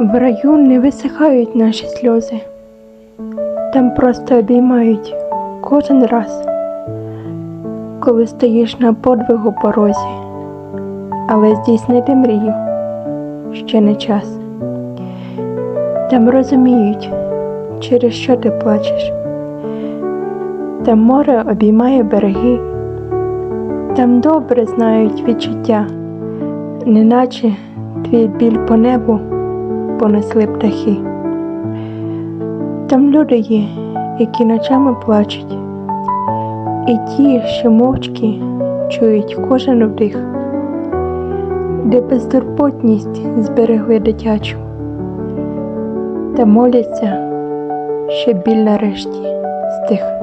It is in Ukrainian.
В раю не висихають наші сльози, там просто обіймають кожен раз, коли стоїш на подвигу порозі, але здійснити мрію ще не час. Там розуміють, через що ти плачеш. Там море обіймає береги, там добре знають відчуття, неначе твій біль по небу понесли птахи. Там люди є, які ночами плачуть, і ті, що мовчки чують кожен вдих, де безтурботність зберегли дитячу, та моляться, щоб біль нарешті стих.